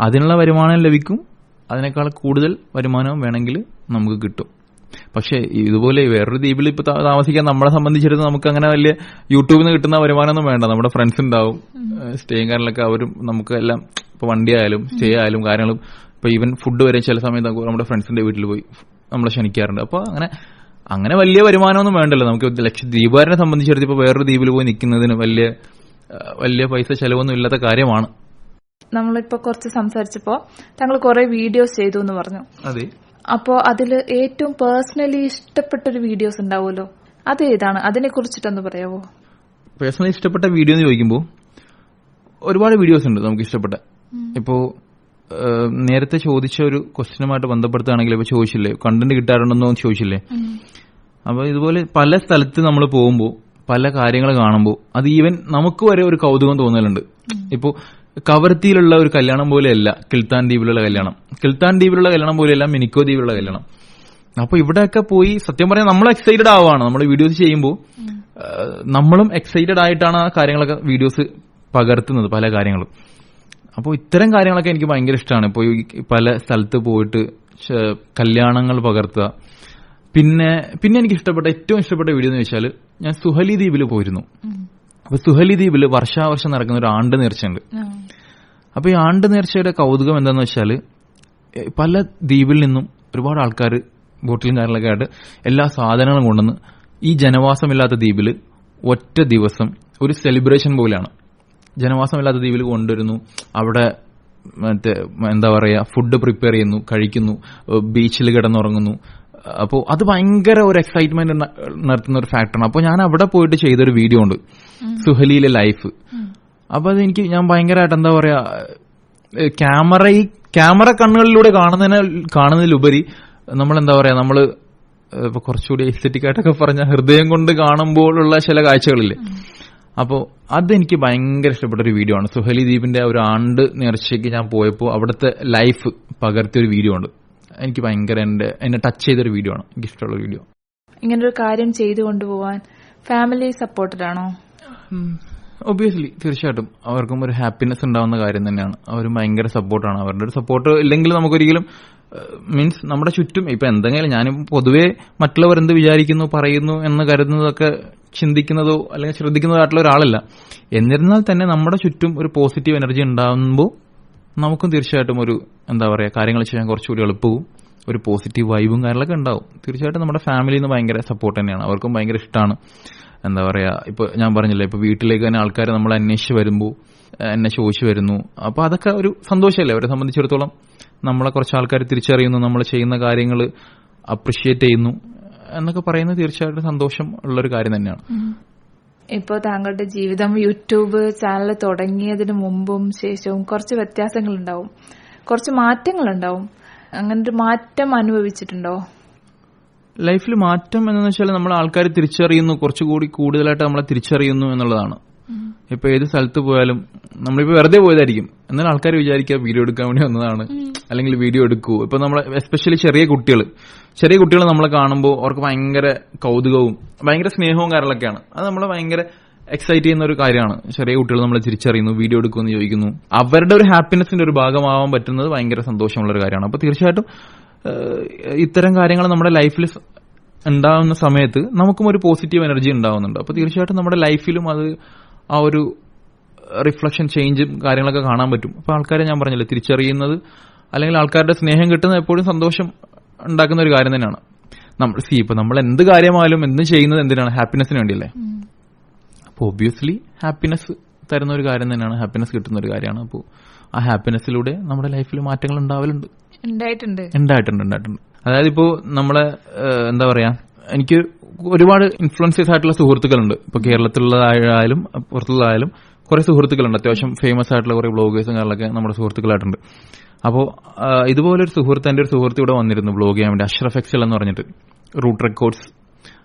അതിനുള്ള വരുമാനം ലഭിക്കും. അതിനേക്കാൾ കൂടുതൽ വരുമാനവും വേണമെങ്കിൽ നമുക്ക് കിട്ടും. പക്ഷേ ഇതുപോലെ വേറൊരു ദ്വീപിൽ ഇപ്പൊ താമസിക്കാൻ നമ്മളെ സംബന്ധിച്ചിടത്ത് നമുക്ക് അങ്ങനെ വലിയ യൂട്യൂബിൽ നിന്ന് കിട്ടുന്ന വരുമാനമൊന്നും വേണ്ട. നമ്മുടെ ഫ്രണ്ട്സ് ഉണ്ടാവും. സ്റ്റേയും കാര്യങ്ങളൊക്കെ അവരും നമുക്ക് എല്ലാം ഇപ്പൊ വണ്ടി ആയാലും സ്റ്റേ ആയാലും കാര്യങ്ങളും ഇപ്പൊ ഈവൻ ഫുഡ് വരെ ചില സമയത്ത് നമ്മുടെ ഫ്രണ്ട്സിന്റെ വീട്ടിൽ പോയി നമ്മളെ ക്ഷണിക്കാറുണ്ട്. അപ്പൊ അങ്ങനെ അങ്ങനെ വലിയ വരുമാനമൊന്നും വേണ്ടല്ലോ. നമുക്ക് ലക്ഷദ്വീപുകാരനെ സംബന്ധിച്ചിടത്ത് ഇപ്പൊ വേറൊരു ദ്വീപിൽ പോയി നിൽക്കുന്നതിന് വലിയ വലിയ പൈസ ചെലവൊന്നും ഇല്ലാത്ത കാര്യമാണ്. നമ്മളിപ്പോ കുറച്ച് സംസാരിച്ചപ്പോ താങ്കൾ കുറെ വീഡിയോസ് ചെയ്തു എന്ന് പറഞ്ഞു. അതെ. അപ്പോ അതിൽ ഏറ്റവും പേഴ്സണലി ഇഷ്ടപ്പെട്ട ഒരു വീഡിയോസ് ഉണ്ടാവുമല്ലോ? അത് ഏതാണ്? അതിനെ കുറിച്ചിട്ടൊന്ന് പറയാവോ? പേഴ്സണലി ഇഷ്ടപ്പെട്ട വീഡിയോ എന്ന് ചോദിക്കുമ്പോൾ ഒരുപാട് വീഡിയോസ് ഉണ്ട് നമുക്ക് ഇഷ്ടപ്പെട്ട. ഇപ്പോ നേരത്തെ ചോദിച്ച ഒരു ക്വസ്റ്റ്യനുമായിട്ട് ബന്ധപ്പെടുത്തുകയാണെങ്കിൽ ഇപ്പൊ ചോദിച്ചില്ലേ? കണ്ടന്റ് കിട്ടാറുണ്ടെന്നോ ചോദിച്ചില്ലേ? അപ്പൊ ഇതുപോലെ പല സ്ഥലത്ത് നമ്മൾ പോകുമ്പോൾ പല കാര്യങ്ങൾ കാണുമ്പോൾ അത് ഈവൻ നമുക്ക് വരെ ഒരു കൗതുകം തോന്നലുണ്ട്. ഇപ്പോ കവർത്തിയിലുള്ള ഒരു കല്യാണം പോലെയല്ല കിൽത്താൻ ദ്വീപിലുള്ള കല്യാണം. കിൽത്താൻ ദ്വീപിലുള്ള കല്യാണം പോലെയല്ല മിനിക്കോ ദ്വീപിലുള്ള കല്യാണം. അപ്പൊ ഇവിടെയൊക്കെ പോയി സത്യം പറയാൻ നമ്മൾ എക്സൈറ്റഡ് ആവാണ് നമ്മൾ വീഡിയോസ് ചെയ്യുമ്പോൾ നമ്മളും എക്സൈറ്റഡ് ആയിട്ടാണ് ആ കാര്യങ്ങളൊക്കെ വീഡിയോസ് പകർത്തുന്നത് പല കാര്യങ്ങളും. അപ്പോൾ ഇത്തരം കാര്യങ്ങളൊക്കെ എനിക്ക് ഭയങ്കര ഇഷ്ടമാണ്. ഇപ്പോൾ പല സ്ഥലത്ത് പോയിട്ട് കല്യാണങ്ങൾ പകർത്തുക. പിന്നെ പിന്നെ എനിക്ക് ഇഷ്ടപ്പെട്ട ഏറ്റവും ഇഷ്ടപ്പെട്ട വീഡിയോ എന്ന് വെച്ചാൽ ഞാൻ സുഹലി ദ്വീപിൽ പോയിരുന്നു. അപ്പൊ സുഹലി ദ്വീപിൽ വർഷാവർഷം നടക്കുന്ന ഒരു ആണ്ട് നേർച്ചയുണ്ട് അപ്പൊ ഈ ആണ്ട് നേർച്ചയുടെ കൗതുകം എന്താന്ന് വെച്ചാൽ പല ദ്വീപിൽ നിന്നും ഒരുപാട് ആൾക്കാർ ബോട്ടിലും കാര്യങ്ങളൊക്കെ ആയിട്ട് എല്ലാ സാധനങ്ങളും കൊണ്ടുവന്ന് ഈ ജനവാസമില്ലാത്ത ദ്വീപിൽ ഒറ്റ ദിവസം ഒരു സെലിബ്രേഷൻ പോലെയാണ് ജനവാസമില്ലാത്ത ദ്വീപിൽ കൊണ്ടുവരുന്നു അവിടെ മറ്റേ എന്താ പറയാ ഫുഡ് പ്രിപ്പയർ ചെയ്യുന്നു കഴിക്കുന്നു ബീച്ചിൽ കിടന്നുറങ്ങുന്നു അപ്പോൾ അത് ഭയങ്കര ഒരു എക്സൈറ്റ്മെന്റ് നടത്തുന്ന ഒരു ഫാക്ടറാണ് അപ്പോൾ ഞാൻ അവിടെ പോയിട്ട് ചെയ്തൊരു വീഡിയോ ഉണ്ട്. സുഹലിയിലെ ലൈഫ് അപ്പൊ അത് എനിക്ക് ഞാൻ ഭയങ്കരമായിട്ട് എന്താ പറയാ ക്യാമറ ഈ ക്യാമറ കണ്ണുകളിലൂടെ കാണുന്നതിന് കാണുന്നതിലുപരി നമ്മൾ എന്താ പറയാ നമ്മൾ ഇപ്പൊ കുറച്ചുകൂടി എസ്തെറ്റിക് ആയിട്ടൊക്കെ പറഞ്ഞ ഹൃദയം കൊണ്ട് കാണുമ്പോഴുള്ള ചില കാഴ്ചകളില്ലേ? അപ്പോ അതെനിക്ക് ഭയങ്കര ഇഷ്ടപ്പെട്ട ഒരു വീഡിയോ ആണ്. സുഹലി ദ്വീപിന്റെ ഒരു ആണ്ട് നേർച്ചയ്ക്ക് ഞാൻ പോയപ്പോൾ അവിടുത്തെ ലൈഫ് പകർത്തിയ ഒരു വീഡിയോ ഉണ്ട്. എനിക്ക് ഭയങ്കര എന്റെ എന്നെ ടച്ച് ചെയ്തൊരു വീഡിയോ ആണ്. എനിക്ക് ഇഷ്ടമുള്ള വീഡിയോ ഇങ്ങനെ ഒരു കാര്യം ചെയ്തു കൊണ്ടുപോവാൻ ഫാമിലി സപ്പോർട്ടഡ് ആണോ? ഒബിയസ്ലി തീർച്ചയായിട്ടും. അവർക്കും ഒരു ഹാപ്പിനെസ് ഉണ്ടാവുന്ന കാര്യം തന്നെയാണ്. അവരും ഭയങ്കര സപ്പോർട്ടാണ് അവരുടെ ഒരു സപ്പോർട്ട് ഇല്ലെങ്കിൽ നമുക്കൊരിക്കലും മീൻസ് നമ്മുടെ ചുറ്റും ഇപ്പൊ എന്തെങ്കിലും ഞാൻ പൊതുവേ മറ്റുള്ളവർ എന്ത് വിചാരിക്കുന്നു പറയുന്നു എന്ന് കരുതുന്നതൊക്കെ ചിന്തിക്കുന്നതോ അല്ലെങ്കിൽ ശ്രദ്ധിക്കുന്നതോ ആയിട്ടുള്ള ഒരാളല്ല. എന്നിരുന്നാൽ തന്നെ നമ്മുടെ ചുറ്റും ഒരു പോസിറ്റീവ് എനർജി ഉണ്ടാകുമ്പോൾ നമുക്കും തീർച്ചയായിട്ടും ഒരു എന്താ പറയുക കാര്യങ്ങൾ ചെയ്യാൻ കുറച്ചുകൂടി എളുപ്പവും ഒരു പോസിറ്റീവ് വൈബും കാര്യങ്ങളൊക്കെ ഉണ്ടാവും. തീർച്ചയായിട്ടും നമ്മുടെ ഫാമിലിയിൽ നിന്ന് ഭയങ്കര സപ്പോർട്ട് തന്നെയാണ്. അവർക്കും ഭയങ്കര ഇഷ്ടമാണ് എന്താ പറയുക ഇപ്പൊ ഞാൻ പറഞ്ഞില്ലേ ഇപ്പൊ വീട്ടിലേക്ക് തന്നെ ആൾക്കാർ നമ്മൾ അന്വേഷിച്ച് വരുമ്പോൾ എന്നെ ചോദിച്ചു വരുന്നു. അപ്പൊ അതൊക്കെ ഒരു സന്തോഷമല്ലേ അവരെ സംബന്ധിച്ചിടത്തോളം നമ്മളെ കുറച്ച് ആൾക്കാർ തിരിച്ചറിയുന്നു നമ്മൾ ചെയ്യുന്ന കാര്യങ്ങൾ അപ്രിഷിയേറ്റ് ചെയ്യുന്നു. എന്നൊക്കെ പറയുന്നത് തീർച്ചയായിട്ടും സന്തോഷം ഉള്ളൊരു കാര്യം തന്നെയാണ്. ഇപ്പോൾ താങ്കളുടെ ജീവിതം യൂട്യൂബ് ചാനൽ തുടങ്ങിയതിന് മുമ്പും ശേഷവും കുറച്ച് വ്യത്യാസങ്ങളുണ്ടാവും. കുറച്ച് മാറ്റങ്ങൾ ഉണ്ടാവും അങ്ങനെ ഒരു മാറ്റം അനുഭവിച്ചിട്ടുണ്ടോ? ലൈഫിൽ മാറ്റം എന്ന് വെച്ചാൽ നമ്മൾ ആൾക്കാർ തിരിച്ചറിയുന്നു. കുറച്ചുകൂടി കൂടുതലായിട്ട് നമ്മളെ തിരിച്ചറിയുന്നു എന്നുള്ളതാണ്. ഇപ്പൊ ഏത് സ്ഥലത്ത് പോയാലും നമ്മളിപ്പോ വെറുതെ പോയതായിരിക്കും. എന്നാൽ ആൾക്കാർ വിചാരിക്കുക വീഡിയോ എടുക്കാൻ വേണ്ടി വന്നതാണ്. അല്ലെങ്കിൽ വീഡിയോ എടുക്കൂ. ഇപ്പൊ നമ്മൾ എസ്പെഷ്യലി ചെറിയ കുട്ടികൾ ചെറിയ കുട്ടികൾ നമ്മളെ കാണുമ്പോൾ അവർക്ക് ഭയങ്കര കൗതുകവും ഭയങ്കര സ്നേഹവും കാര്യങ്ങളൊക്കെയാണ്. അത് നമ്മളെ ഭയങ്കര എക്സൈറ്റ് ചെയ്യുന്ന ഒരു കാര്യമാണ്. ചെറിയ കുട്ടികൾ നമ്മളെ തിരിച്ചറിയുന്നു വീഡിയോ എടുക്കുമെന്ന് ചോദിക്കുന്നു. അവരുടെ ഒരു ഹാപ്പിനെസിന്റെ ഒരു ഭാഗമാവാൻ പറ്റുന്നത് ഭയങ്കര സന്തോഷമുള്ള ഒരു കാര്യമാണ്. അപ്പൊ തീർച്ചയായിട്ടും ഇത്തരം കാര്യങ്ങൾ നമ്മുടെ ലൈഫിൽ ഉണ്ടാവുന്ന സമയത്ത് നമുക്കും ഒരു പോസിറ്റീവ് എനർജി ഉണ്ടാവുന്നുണ്ട്. അപ്പൊ തീർച്ചയായിട്ടും നമ്മുടെ ലൈഫിലും അത് ആ ഒരു റിഫ്ലക്ഷൻ ചേഞ്ചും കാര്യങ്ങളൊക്കെ കാണാൻ പറ്റും. അപ്പൊ ആൾക്കാരെ ഞാൻ പറഞ്ഞില്ലേ തിരിച്ചറിയുന്നത് അല്ലെങ്കിൽ ആൾക്കാരുടെ സ്നേഹം കിട്ടുന്നത് എപ്പോഴും സന്തോഷം ഉണ്ടാക്കുന്ന ഒരു കാര്യം തന്നെയാണ്. നമ്മൾ സി ഇപ്പൊ നമ്മൾ എന്ത് കാര്യമായാലും എന്ത് ചെയ്യുന്നത് എന്തിനാണ്? ഹാപ്പിനെസ്സിന് വേണ്ടിയല്ലേ? അപ്പോൾ ഒബ്വിയസ്ലി ഹാപ്പിനെസ് തരുന്ന ഒരു കാര്യം തന്നെയാണ്. ഹാപ്പിനെസ് കിട്ടുന്ന ഒരു കാര്യമാണ്. അപ്പോൾ ആ ഹാപ്പിനെസ്സിലൂടെ നമ്മുടെ ലൈഫിൽ മാറ്റങ്ങൾ ഉണ്ടാവലുണ്ട്. ഉണ്ടായിട്ടുണ്ട്. ഉണ്ടായിട്ടുണ്ട് ഉണ്ടായിട്ടുണ്ട്. അതായത് ഇപ്പോ നമ്മളെ എന്താ പറയാ എനിക്ക് ഒരുപാട് ഇൻഫ്ലുവൻസേഴ്സ് ആയിട്ടുള്ള സുഹൃത്തുക്കളുണ്ട്. ഇപ്പൊ കേരളത്തിലുള്ളതായാലും പുറത്തുള്ളതായാലും കുറെ സുഹൃത്തുക്കളുണ്ട്. അത്യാവശ്യം ഫേമസ് ആയിട്ടുള്ള കുറെ ബ്ലോഗേഴ്സും കാര്യങ്ങളൊക്കെ നമ്മുടെ സുഹൃത്തുക്കളായിട്ടുണ്ട്. അപ്പോൾ ഇതുപോലെ ഒരു സുഹൃത്ത് എന്റെ ഒരു സുഹൃത്ത് ഇവിടെ വന്നിരുന്നു ബ്ലോഗ് ചെയ്യാൻ വേണ്ടി അഷ്റഫ് എക്സൽ എന്ന് പറഞ്ഞിട്ട്. റൂട്ട് റെക്കോർഡ്സ്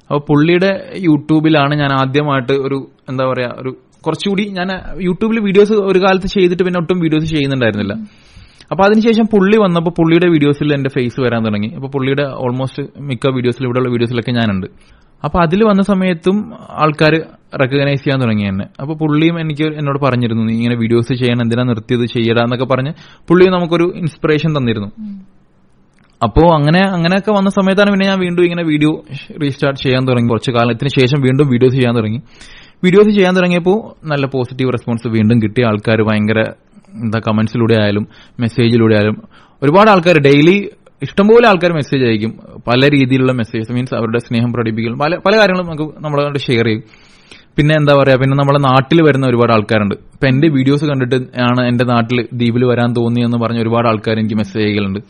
അപ്പോൾ പുള്ളിയുടെ യൂട്യൂബിലാണ് ഞാൻ ആദ്യമായിട്ട് ഒരു എന്താ പറയാ ഒരു കുറച്ചുകൂടി ഞാൻ യൂട്യൂബിൽ വീഡിയോസ് ഒരു കാലത്ത് ചെയ്തിട്ട് പിന്നെ ഒട്ടും വീഡിയോസ് ചെയ്യുന്നുണ്ടായിരുന്നില്ല. അപ്പൊ അതിനുശേഷം പുള്ളി വന്നപ്പോൾ പുള്ളിയുടെ വീഡിയോസിൽ എന്റെ ഫേസ് വരാൻ തുടങ്ങി. അപ്പൊ പുള്ളിയുടെ ഓൾമോസ്റ്റ് മിക്ക വീഡിയോസിൽ ഇവിടെയുള്ള വീഡിയോസിലൊക്കെ ഞാനുണ്ട്. അപ്പൊ അതിൽ വന്ന സമയത്തും ആൾക്കാർ റെക്കഗ്നൈസ് ചെയ്യാൻ തുടങ്ങി എന്നെ. അപ്പൊ പുള്ളിയും എനിക്ക് എന്നോട് പറഞ്ഞിരുന്നു നീ ഇങ്ങനെ വീഡിയോസ് ചെയ്യണം എന്തിനാ നിർത്തിയത് ചെയ്യടാ എന്നൊക്കെ പറഞ്ഞ് പുള്ളിയും നമുക്കൊരു ഇൻസ്പിറേഷൻ തന്നിരുന്നു. അപ്പോ അങ്ങനെ അങ്ങനെയൊക്കെ വന്ന സമയത്താണ് പിന്നെ ഞാൻ വീണ്ടും ഇങ്ങനെ വീഡിയോ റീസ്റ്റാർട്ട് ചെയ്യാൻ തുടങ്ങി. കുറച്ച് കാലത്തിന് ശേഷം വീണ്ടും വീഡിയോസ് ചെയ്യാൻ തുടങ്ങി. വീഡിയോസ് ചെയ്യാൻ തുടങ്ങിയപ്പോൾ നല്ല പോസിറ്റീവ് റെസ്പോൺസ് വീണ്ടും കിട്ടി. ആൾക്കാർ ഭയങ്കര എന്താ കമന്റ്സിലൂടെ ആയാലും മെസ്സേജിലൂടെ ആയാലും ഒരുപാട് ആൾക്കാർ ഡെയിലി ഇഷ്ടംപോലെ ആൾക്കാർ മെസ്സേജ് അയക്കും. പല രീതിയിലുള്ള മെസ്സേജസ് മീൻസ് അവരുടെ സ്നേഹം പ്രകടിപ്പിക്കലും. പല പല കാര്യങ്ങളും നമുക്ക് നമ്മളോട് ഷെയർ ചെയ്യും. പിന്നെ എന്താ പറയാ? പിന്നെ നമ്മുടെ നാട്ടിൽ വരുന്ന ഒരുപാട് ആൾക്കാരുണ്ട്. ഇപ്പൊ എന്റെ വീഡിയോസ് കണ്ടിട്ട് ആണ് എന്റെ നാട്ടിൽ ദ്വീപിൽ വരാൻ തോന്നി എന്ന് പറഞ്ഞ ഒരുപാട് ആൾക്കാർ എനിക്ക് മെസ്സേജ് ചെയ്യലുണ്ട്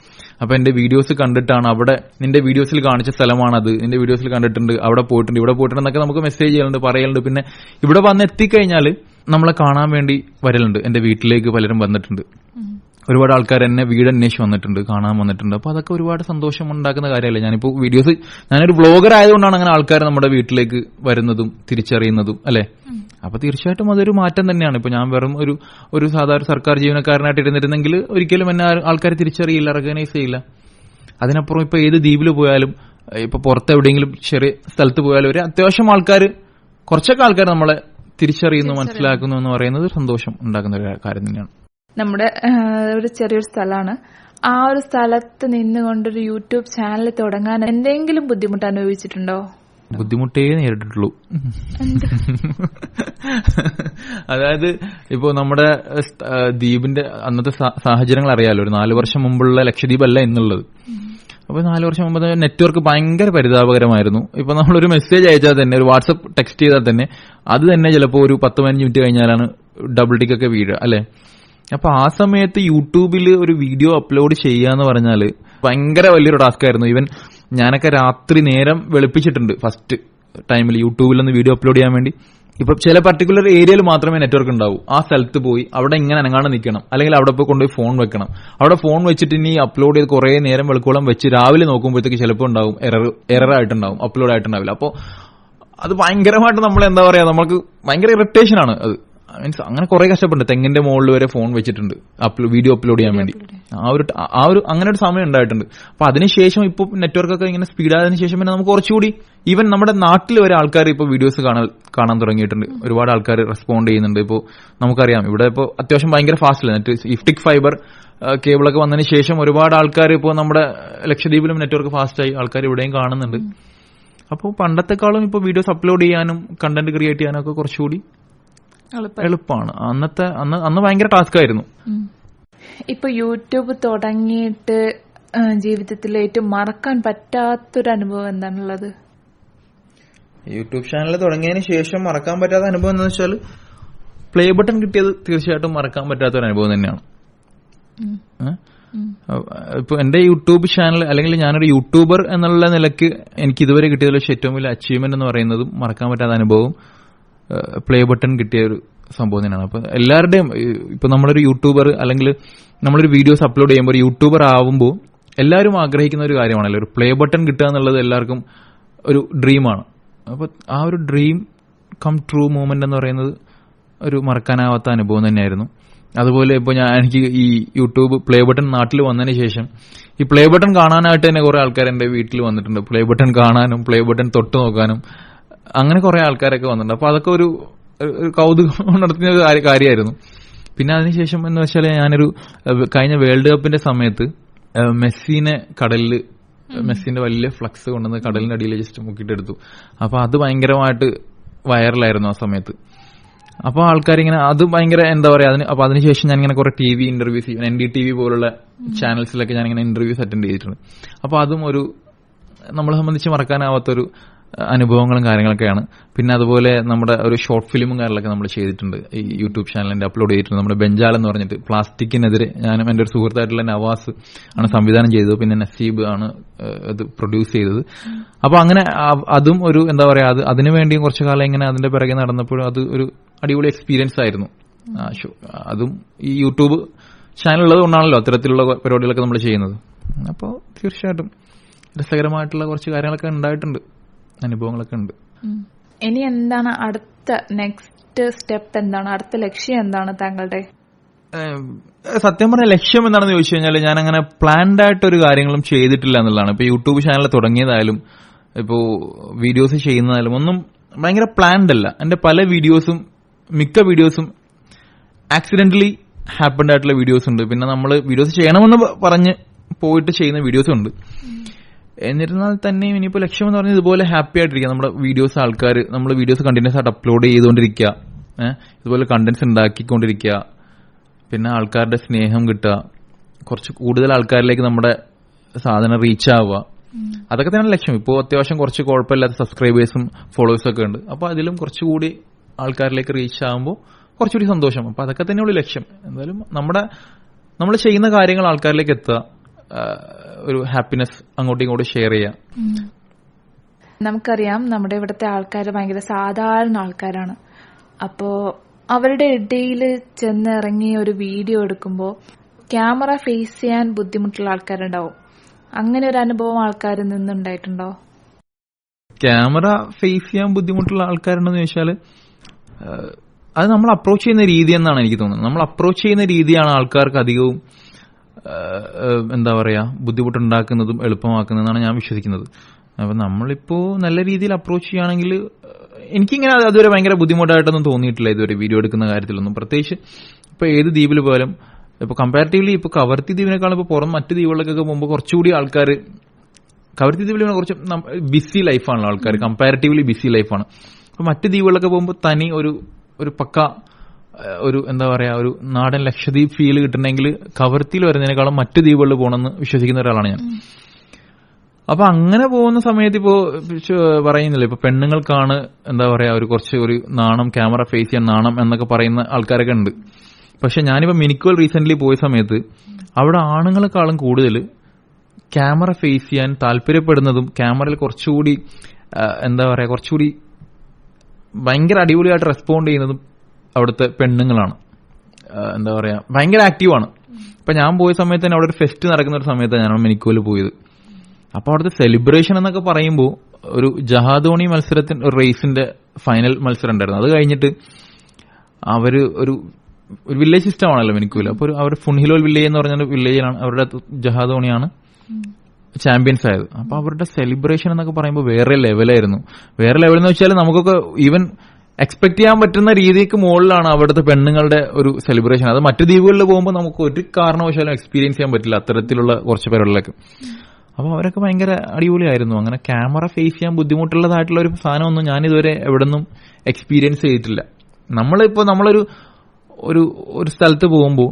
അപ്പൊ എന്റെ വീഡിയോസ് കണ്ടിട്ടാണ് അവിടെ നിന്റെ വീഡിയോസിൽ കാണിച്ച സ്ഥലമാണത്. നിന്റെ വീഡിയോസിൽ കണ്ടിട്ടുണ്ട്. അവിടെ പോയിട്ടുണ്ട് ഇവിടെ പോയിട്ടുണ്ട് എന്നൊക്കെ നമുക്ക് മെസ്സേജ് ചെയ്യലുണ്ട് പറയലുണ്ട്. പിന്നെ ഇവിടെ വന്ന് എത്തിക്കഴിഞ്ഞാൽ നമ്മളെ കാണാൻ വേണ്ടി വരലുണ്ട്. എന്റെ വീട്ടിലേക്ക് പലരും വന്നിട്ടുണ്ട്. ഒരുപാട് ആൾക്കാർ എന്നെ വീട് അന്വേഷിച്ച് വന്നിട്ടുണ്ട് കാണാൻ വന്നിട്ടുണ്ട്. അപ്പൊ അതൊക്കെ ഒരുപാട് സന്തോഷം ഉണ്ടാക്കുന്ന കാര്യമല്ലേ? ഞാനിപ്പോ വീഡിയോസ് ഞാനൊരു ബ്ലോഗർ ആയതുകൊണ്ടാണ് അങ്ങനെ ആൾക്കാർ നമ്മുടെ വീട്ടിലേക്ക് വരുന്നതും തിരിച്ചറിയുന്നതും അല്ലെ? അപ്പൊ തീർച്ചയായിട്ടും അതൊരു മാറ്റം തന്നെയാണ്. ഇപ്പൊ ഞാൻ വെറും ഒരു ഒരു സാധാരണ സർക്കാർ ജീവനക്കാരനായിട്ട് ഇരുന്നിരുന്നെങ്കിൽ ഒരിക്കലും എന്നെ ആൾക്കാർ തിരിച്ചറിയില്ല റെക്കഗ്നൈസ് ചെയ്യില്ല. അതിനപ്പുറം ഇപ്പൊ ഏത് ദ്വീപിൽ പോയാലും ഇപ്പൊ പുറത്ത് എവിടെയെങ്കിലും ചെറിയ സ്ഥലത്ത് പോയാലും ഒരു അത്യാവശ്യം ആൾക്കാർ കുറച്ചൊക്കെ ആൾക്കാർ നമ്മളെ തിരിച്ചറിയുന്നു. മനസ്സിലാക്കുന്നു എന്ന് പറയുന്നത് സന്തോഷം ഉണ്ടാക്കുന്ന ഒരു കാര്യം തന്നെയാണ്. നമ്മുടെ ഒരു ചെറിയൊരു സ്ഥലമാണ്. ആ ഒരു സ്ഥലത്ത് നിന്നുകൊണ്ടൊരു യൂട്യൂബ് ചാനൽ തുടങ്ങാൻ എന്തെങ്കിലും ബുദ്ധിമുട്ട് അനുഭവിച്ചിട്ടുണ്ടോ? ബുദ്ധിമുട്ടേ നേരിട്ടിട്ടുള്ളൂ. [laughs] അതായത് ഇപ്പോ നമ്മുടെ ദ്വീപിന്റെ അന്നത്തെ സാഹചര്യങ്ങൾ അറിയാലോ. ഒരു നാലു വർഷം മുമ്പുള്ള ലക്ഷദ്വീപ് അല്ല എന്നുള്ളത് അപ്പൊ നാല് വർഷം മുമ്പ് നെറ്റ്വർക്ക് ഭയങ്കര പരിതാപകരമായിരുന്നു. ഇപ്പൊ നമ്മളൊരു മെസ്സേജ് അയച്ചാൽ തന്നെ ഒരു വാട്സപ്പ് ടെക്സ്റ്റ് ചെയ്താൽ തന്നെ അത് തന്നെ ചിലപ്പോൾ ഒരു പത്ത് പതിനഞ്ച് മിനിറ്റ് കഴിഞ്ഞാലാണ് ഡബിൾ ടിക്കൊക്കെ വീഴുക അല്ലെ? അപ്പൊ ആ സമയത്ത് യൂട്യൂബിൽ ഒരു വീഡിയോ അപ്ലോഡ് ചെയ്യാന്ന് പറഞ്ഞാൽ ഭയങ്കര വലിയൊരു ടാസ്ക് ആയിരുന്നു. ഈവൻ ഞാനൊക്കെ രാത്രി നേരം വെളുപ്പിച്ചിട്ടുണ്ട് ഫസ്റ്റ് ടൈമിൽ യൂട്യൂബിൽ ഒന്ന് വീഡിയോ അപ്ലോഡ് ചെയ്യാൻ വേണ്ടി. ഇപ്പൊ ചില പർട്ടിക്കുലർ ഏരിയയിൽ മാത്രമേ നെറ്റ്വർക്ക് ഉണ്ടാവൂ. ആ സ്ഥലത്ത് പോയി അവിടെ ഇങ്ങനെ അനങ്ങാണ്ട് നിൽക്കണം അല്ലെങ്കിൽ അവിടെ പോയി കൊണ്ടുപോയി ഫോൺ വെക്കണം. അവിടെ ഫോൺ വെച്ചിട്ട് ഇനി അപ്ലോഡ് ചെയ്ത് കുറെ നേരം വെളുക്കോളം വെച്ച് രാവിലെ നോക്കുമ്പോഴത്തേക്ക് ചിലപ്പോൾ ഉണ്ടാവും. എറർ എറർ ആയിട്ടുണ്ടാവും. അപ്ലോഡ് ആയിട്ടുണ്ടാവില്ല. അപ്പോൾ അത് ഭയങ്കരമായിട്ട് നമ്മൾ എന്താ പറയാ നമുക്ക് ഭയങ്കര ഇറിറ്റേഷൻ ആണ് അത്. മീൻസ് അങ്ങനെ കുറെ കഷ്ടപ്പെട്ടു തെങ്ങിന്റെ മുകളിൽ വരെ ഫോൺ വെച്ചിട്ടുണ്ട്. അപ്ലോ വീഡിയോ അപ്ലോഡ് ചെയ്യാൻ വേണ്ടി. ആ ഒരു ആ ഒരു അങ്ങനെ ഒരു സമയം ഉണ്ടായിട്ടുണ്ട്. അപ്പൊ അതിനുശേഷം ഇപ്പൊ നെറ്റ്വർക്ക് ഒക്കെ ഇങ്ങനെ സ്പീഡ് ആയതിനു ശേഷം പിന്നെ നമുക്ക് കുറച്ചുകൂടി ഈവൻ നമ്മുടെ നാട്ടിൽ വരെ ആൾക്കാർ ഇപ്പൊ വീഡിയോസ് കാണാൻ കാണാൻ തുടങ്ങിയിട്ടുണ്ട്. ഒരുപാട് ആൾക്കാർ റെസ്പോണ്ട് ചെയ്യുന്നുണ്ട്. ഇപ്പോൾ നമുക്കറിയാം. ഇവിടെ ഇപ്പോൾ അത്യാവശ്യം ഭയങ്കര ഫാസ്റ്റ് നെറ്റ് ഇഫ്റ്റിക് ഫൈബർ കേബിളൊക്കെ വന്നതിന് ശേഷം ഒരുപാട് ആൾക്കാർ ഇപ്പോൾ നമ്മുടെ ലക്ഷദ്വീപിലും നെറ്റ്വർക്ക് ഫാസ്റ്റായി ആൾക്കാർ ഇവിടെയും കാണുന്നുണ്ട്. അപ്പോൾ പണ്ടത്തെക്കാളും ഇപ്പോൾ വീഡിയോസ് അപ്ലോഡ് ചെയ്യാനും കണ്ടന്റ് ക്രിയേറ്റ് ചെയ്യാനും ഒക്കെ കുറച്ചുകൂടി എളുപ്പമാണ് അന്നത്തെ അന്ന് അന്ന് ഭയങ്കര ടാസ്ക് ആയിരുന്നു ഇപ്പൊ യൂട്യൂബ് തുടങ്ങിയിട്ട് ജീവിതത്തിൽ ഏറ്റവും മറക്കാൻ പറ്റാത്തൊരു അനുഭവം എന്താണുള്ളത്? യൂട്യൂബ് ചാനൽ തുടങ്ങിയതിന് ശേഷം മറക്കാൻ പറ്റാത്ത അനുഭവം എന്ന് വെച്ചാൽ പ്ലേ ബട്ടൺ കിട്ടിയത് തീർച്ചയായിട്ടും മറക്കാൻ പറ്റാത്ത ഒരു അനുഭവം തന്നെയാണ്? ഇപ്പൊ എന്റെ യൂട്യൂബ് ചാനൽ അല്ലെങ്കിൽ ഞാനൊരു യൂട്യൂബർ എന്നുള്ള നിലയ്ക്ക് എനിക്ക് ഇതുവരെ കിട്ടിയതിൽ വെച്ച് ഏറ്റവും വലിയ അച്ചീവ്മെന്റ് എന്ന് പറയുന്നതും മറക്കാൻ പറ്റാത്ത അനുഭവം പ്ലേ ബട്ടൺ കിട്ടിയ ഒരു സംഭവം തന്നെയാണ്. അപ്പൊ എല്ലാവരുടെയും ഇപ്പൊ നമ്മളൊരു യൂട്യൂബർ അല്ലെങ്കിൽ നമ്മളൊരു വീഡിയോസ് അപ്ലോഡ് ചെയ്യുമ്പോൾ ഒരു യൂട്യൂബർ ആവുമ്പോൾ എല്ലാവരും ആഗ്രഹിക്കുന്ന ഒരു കാര്യമാണല്ലോ. ഒരു പ്ലേ ബട്ടൺ കിട്ടുക എന്നുള്ളത് എല്ലാവർക്കും ഒരു ഡ്രീമാണ് അപ്പൊ ആ ഒരു ഡ്രീം കം ട്രൂ മൂമെന്റ് എന്ന് പറയുന്നത് ഒരു മറക്കാനാവാത്ത അനുഭവം തന്നെയായിരുന്നു. അതുപോലെ ഇപ്പോൾ ഞാൻ എനിക്ക് ഈ യൂട്യൂബ് പ്ലേ ബട്ടൺ നാട്ടിൽ വന്നതിന് ശേഷം ഈ പ്ലേ ബട്ടൺ കാണാനായിട്ട് തന്നെ കുറെ ആൾക്കാർ എന്റെ വീട്ടിൽ വന്നിട്ടുണ്ട്. പ്ലേ ബട്ടൺ കാണാനും പ്ലേ ബട്ടൺ തൊട്ട് നോക്കാനും അങ്ങനെ കുറെ ആൾക്കാരൊക്കെ വന്നിട്ടുണ്ട്. അപ്പൊ അതൊക്കെ ഒരു കൗതുകം ഉണർത്തുന്ന ഒരു കാര്യ- കാര്യമായിരുന്നു പിന്നെ അതിനുശേഷം എന്ന് വെച്ചാൽ ഞാനൊരു കഴിഞ്ഞ വേൾഡ് കപ്പിന്റെ സമയത്ത് മെസ്സീനെ കടലിൽ മെസ്സിന്റെ വലിയ ഫ്ലക്സ് കൊണ്ടുവന്ന് കടലിന്റെ അടിയിൽ ജസ്റ്റ് മുക്കിയിട്ട് എടുത്തു അപ്പൊ അത് ഭയങ്കരമായിട്ട് വൈറലായിരുന്നു ആ സമയത്ത്. അപ്പൊ ആൾക്കാരിങ്ങനെ അത് ഭയങ്കര എന്താ പറയാ അതിന് അപ്പൊ അതിനുശേഷം ഞാൻ ഇങ്ങനെ കുറെ T V interviews N D T V പോലുള്ള ചാനൽസിലൊക്കെ ഞാൻ ഇങ്ങനെ ഇന്റർവ്യൂസ് അറ്റൻഡ് ചെയ്തിട്ടുണ്ട്. അപ്പൊ അതും ഒരു നമ്മളെ സംബന്ധിച്ച് മറക്കാനാവാത്തൊരു അനുഭവങ്ങളും കാര്യങ്ങളൊക്കെയാണ്. പിന്നെ അതുപോലെ നമ്മുടെ ഒരു ഷോർട്ട് ഫിലിമും കാര്യങ്ങളൊക്കെ നമ്മൾ ചെയ്തിട്ടുണ്ട്. ഈ യൂട്യൂബ് ചാനലിന്റെ അപ്ലോഡ് ചെയ്തിട്ടുണ്ട്. നമ്മുടെ ബെഞ്ചാൽ എന്ന് പറഞ്ഞിട്ട് പ്ലാസ്റ്റിക്കിനെതിരെ ഞാനും എന്റെ ഒരു സുഹൃത്തായിട്ടുള്ള നവാസ് ആണ് സംവിധാനം ചെയ്തത്. പിന്നെ നസീബ് ആണ് അത് പ്രൊഡ്യൂസ് ചെയ്തത്. അപ്പൊ അങ്ങനെ അതും ഒരു എന്താ പറയാ അത് അതിനു വേണ്ടിയും കുറച്ചു കാലം ഇങ്ങനെ അതിന്റെ പിറകെ നടന്നപ്പോഴും അത് ഒരു അടിപൊളി എക്സ്പീരിയൻസ് ആയിരുന്നു. അതും ഈ യൂട്യൂബ് ചാനൽ ഉള്ളത് കൊണ്ടാണല്ലോ അത്തരത്തിലുള്ള പരിപാടികളൊക്കെ നമ്മൾ ചെയ്യുന്നത്. അപ്പോൾ തീർച്ചയായിട്ടും രസകരമായിട്ടുള്ള കുറച്ച് കാര്യങ്ങളൊക്കെ ഉണ്ടായിട്ടുണ്ട്. അനുഭവങ്ങളൊക്കെ ഉണ്ട്. ഇനി എന്താണ് അടുത്ത നെക്സ്റ്റ് സ്റ്റെപ്പ് എന്താണ്? അടുത്ത ലക്ഷ്യം എന്താണ് താങ്കളുടെ? സത്യം പറഞ്ഞ ലക്ഷ്യം എന്താണെന്ന് ചോദിച്ചു കഴിഞ്ഞാൽ ഞാൻ അങ്ങനെ പ്ലാൻഡ് ആയിട്ട് ഒരു കാര്യങ്ങളും ചെയ്തിട്ടില്ല എന്നുള്ളതാണ്. ഇപ്പൊ യൂട്യൂബ് ചാനൽ തുടങ്ങിയതായാലും ഇപ്പോ വീഡിയോസ് ചെയ്യുന്നതായാലും ഒന്നും ഭയങ്കര പ്ലാൻഡ് അല്ല. എന്റെ പല വീഡിയോസും മിക്ക വീഡിയോസും ആക്സിഡന്റലി ഹാപ്പൻഡ് ആയിട്ടുള്ള വീഡിയോസ് ഉണ്ട്. പിന്നെ നമ്മൾ വീഡിയോസ് ചെയ്യണമെന്ന് പറഞ്ഞ് പോയിട്ട് ചെയ്യുന്ന വീഡിയോസും ഉണ്ട്. എന്നിരുന്നാൽ തന്നെ ഇനിയിപ്പോൾ ലക്ഷ്യം എന്ന് പറഞ്ഞാൽ ഇതുപോലെ ഹാപ്പി ആയിട്ടിരിക്കുക. നമ്മുടെ വീഡിയോസ് ആൾക്കാർ നമ്മൾ വീഡിയോസ് കണ്ടിന്യൂസ് ആയിട്ട് അപ്ലോഡ് ചെയ്തുകൊണ്ടിരിക്കുക. ഇതുപോലെ കണ്ടന്റ്സ് ഉണ്ടാക്കിക്കൊണ്ടിരിക്കുക. പിന്നെ ആൾക്കാരുടെ സ്നേഹം കിട്ടുക. കുറച്ച് കൂടുതൽ ആൾക്കാരിലേക്ക് നമ്മുടെ സാധനം റീച്ച് ആവുക. അതൊക്കെ തന്നെയാണ് ലക്ഷ്യം. ഇപ്പോൾ അത്യാവശ്യം കുറച്ച് കുഴപ്പമില്ലാത്ത സബ്സ്ക്രൈബേഴ്സും ഫോളോവേഴ്സും ഒക്കെ ഉണ്ട്. അപ്പോൾ അതിലും കുറച്ചുകൂടി ആൾക്കാരിലേക്ക് റീച്ച് ആകുമ്പോൾ കുറച്ചുകൂടി സന്തോഷം. അപ്പോൾ അതൊക്കെ തന്നെയുള്ളൂ ലക്ഷ്യം. എന്തായാലും നമ്മുടെ നമ്മൾ ചെയ്യുന്ന കാര്യങ്ങൾ ആൾക്കാരിലേക്ക് എത്തുക. ഒരു ഹാപ്പിനെസ് അങ്ങോട്ടും ഇങ്ങോട്ടും ഷെയർ ചെയ്യാം. നമുക്കറിയാം നമ്മുടെ ഇവിടുത്തെ ആൾക്കാർ ഭയങ്കര സാധാരണ ആൾക്കാരാണ്. അപ്പോ അവരുടെ ഇടയിൽ ചെന്നിറങ്ങി ഒരു വീഡിയോ എടുക്കുമ്പോൾ ക്യാമറ ഫേസ് ചെയ്യാൻ ബുദ്ധിമുട്ടുള്ള ആൾക്കാരുണ്ടാവും. അങ്ങനെ ഒരു അനുഭവം ആൾക്കാരിൽ നിന്നുണ്ടായിട്ടുണ്ടോ? ക്യാമറ ഫേസ് ചെയ്യാൻ ബുദ്ധിമുട്ടുള്ള ആൾക്കാരുണ്ടെന്ന് ചോദിച്ചാൽ അത് നമ്മൾ അപ്രോച്ച് ചെയ്യുന്ന രീതി എന്നാണ് എനിക്ക് തോന്നുന്നത്. നമ്മൾ അപ്രോച്ച് ചെയ്യുന്ന രീതിയാണ് ആൾക്കാർക്ക് അധികവും എന്താ പറയാ ബുദ്ധിമുട്ടുണ്ടാക്കുന്നതും എളുപ്പമാക്കുന്നതെന്നാണ് ഞാൻ വിശ്വസിക്കുന്നത്. അപ്പൊ നമ്മളിപ്പോ നല്ല രീതിയിൽ അപ്രോച്ച് ചെയ്യുകയാണെങ്കിൽ എനിക്കിങ്ങനെ അത് അതുവരെ ഭയങ്കര ബുദ്ധിമുട്ടായിട്ടൊന്നും തോന്നിയിട്ടില്ല ഇതുവരെ വീഡിയോ എടുക്കുന്ന കാര്യത്തിലൊന്നും. പ്രത്യേകിച്ച് ഇപ്പൊ ഏത് ദ്വീപിൽ പോലും ഇപ്പൊ കമ്പാരിറ്റീവ്ലി ഇപ്പൊ കവർത്തി ദ്വീപിനേക്കാളും ഇപ്പൊ പുറം മറ്റ് ദ്വീപുകളിലേക്കൊക്കെ പോകുമ്പോൾ കുറച്ചുകൂടി ആൾക്കാർ കവർത്തി ദ്വീപിൽ കുറച്ച് ബിസി ലൈഫാണല്ലോ ആൾക്കാർ കമ്പാരിറ്റീവ്ലി ബിസി ലൈഫാണ് അപ്പൊ മറ്റ് ദ്വീപുകളിലൊക്കെ പോകുമ്പോൾ തനി ഒരു ഒരു പക്ക ഒരു എന്താ പറയാ ഒരു നാടൻ ലക്ഷദ്വീപ് ഫീൽ കിട്ടണമെങ്കിൽ കവർത്തിയിൽ വരുന്നതിനേക്കാളും മറ്റു ദ്വീപുകളിൽ പോകണമെന്ന് വിശ്വസിക്കുന്ന ഒരാളാണ് ഞാൻ. അപ്പൊ അങ്ങനെ പോകുന്ന സമയത്ത് ഇപ്പോ പറയുന്നില്ല ഇപ്പൊ പെണ്ണുങ്ങൾക്കാണ് എന്താ പറയാ ഒരു കുറച്ച് ഒരു നാണം ക്യാമറ ഫേസ് ചെയ്യാൻ നാണം എന്നൊക്കെ പറയുന്ന ആൾക്കാരൊക്കെ ഉണ്ട്. പക്ഷെ ഞാനിപ്പോ മിനിക്കോൾ റീസെന്റ് പോയ സമയത്ത് അവിടെ ആണുങ്ങളെക്കാളും കൂടുതൽ ക്യാമറ ഫേസ് ചെയ്യാൻ താല്പര്യപ്പെടുന്നതും ക്യാമറയിൽ കുറച്ചുകൂടി എന്താ പറയാ കുറച്ചുകൂടി ഭയങ്കര അടിപൊളിയായിട്ട് റെസ്പോണ്ട് ചെയ്യുന്നതും അവിടുത്തെ പെണ്ണുങ്ങളാണ്. എന്താ പറയാ ഭയങ്കര ആക്റ്റീവാണ് അപ്പൊ ഞാൻ പോയ സമയത്ത് തന്നെ അവിടെ ഒരു ഫെസ്റ്റ് നടക്കുന്ന ഒരു സമയത്താണ് ഞാൻ മെനിക്കോൽ പോയത്. അപ്പൊ അവിടുത്തെ സെലിബ്രേഷൻ എന്നൊക്കെ പറയുമ്പോൾ ഒരു ജഹാദോണി മത്സരത്തിന് ഒരു റേസിന്റെ ഫൈനൽ മത്സരം ഉണ്ടായിരുന്നു. അത് കഴിഞ്ഞിട്ട് അവർ ഒരു ഒരു വില്ലേജ് സിസ്റ്റം ആണല്ലോ മിനിക്കൂല അപ്പൊ ഒരു അവർ ഫുൺഹിലോൽ വില്ലേജ് എന്ന് പറഞ്ഞ വില്ലേജിലാണ് അവരുടെ ജഹാദോണിയാണ് ചാമ്പ്യൻസ് ആയത്. അപ്പൊ അവരുടെ സെലിബ്രേഷൻ എന്നൊക്കെ പറയുമ്പോൾ വേറെ ലെവലായിരുന്നു വേറെ ലെവൽ എന്ന് വെച്ചാൽ നമുക്കൊക്കെ ഈവൻ എക്സ്പെക്ട് ചെയ്യാൻ പറ്റുന്ന രീതിക്ക് മുകളിലാണ് അവിടുത്തെ പെണ്ണുങ്ങളുടെ ഒരു സെലിബ്രേഷൻ അത് മറ്റു ദ്വീപുകളിൽ പോകുമ്പോൾ നമുക്ക് ഒരു കാരണവശാലും എക്സ്പീരിയൻസ് ചെയ്യാൻ പറ്റില്ല അത്തരത്തിലുള്ള കുറച്ച് പേരുകളിലേക്ക്. അപ്പൊ അവരൊക്കെ ഭയങ്കര അടിപൊളിയായിരുന്നു. അങ്ങനെ ക്യാമറ ഫേസ് ചെയ്യാൻ ബുദ്ധിമുട്ടുള്ളതായിട്ടുള്ള ഒരു സാധനമൊന്നും ഞാൻ ഇതുവരെ എവിടെന്നും എക്സ്പീരിയൻസ് ചെയ്തിട്ടില്ല. നമ്മളിപ്പോ നമ്മളൊരു ഒരു ഒരു സ്ഥലത്ത് പോകുമ്പോൾ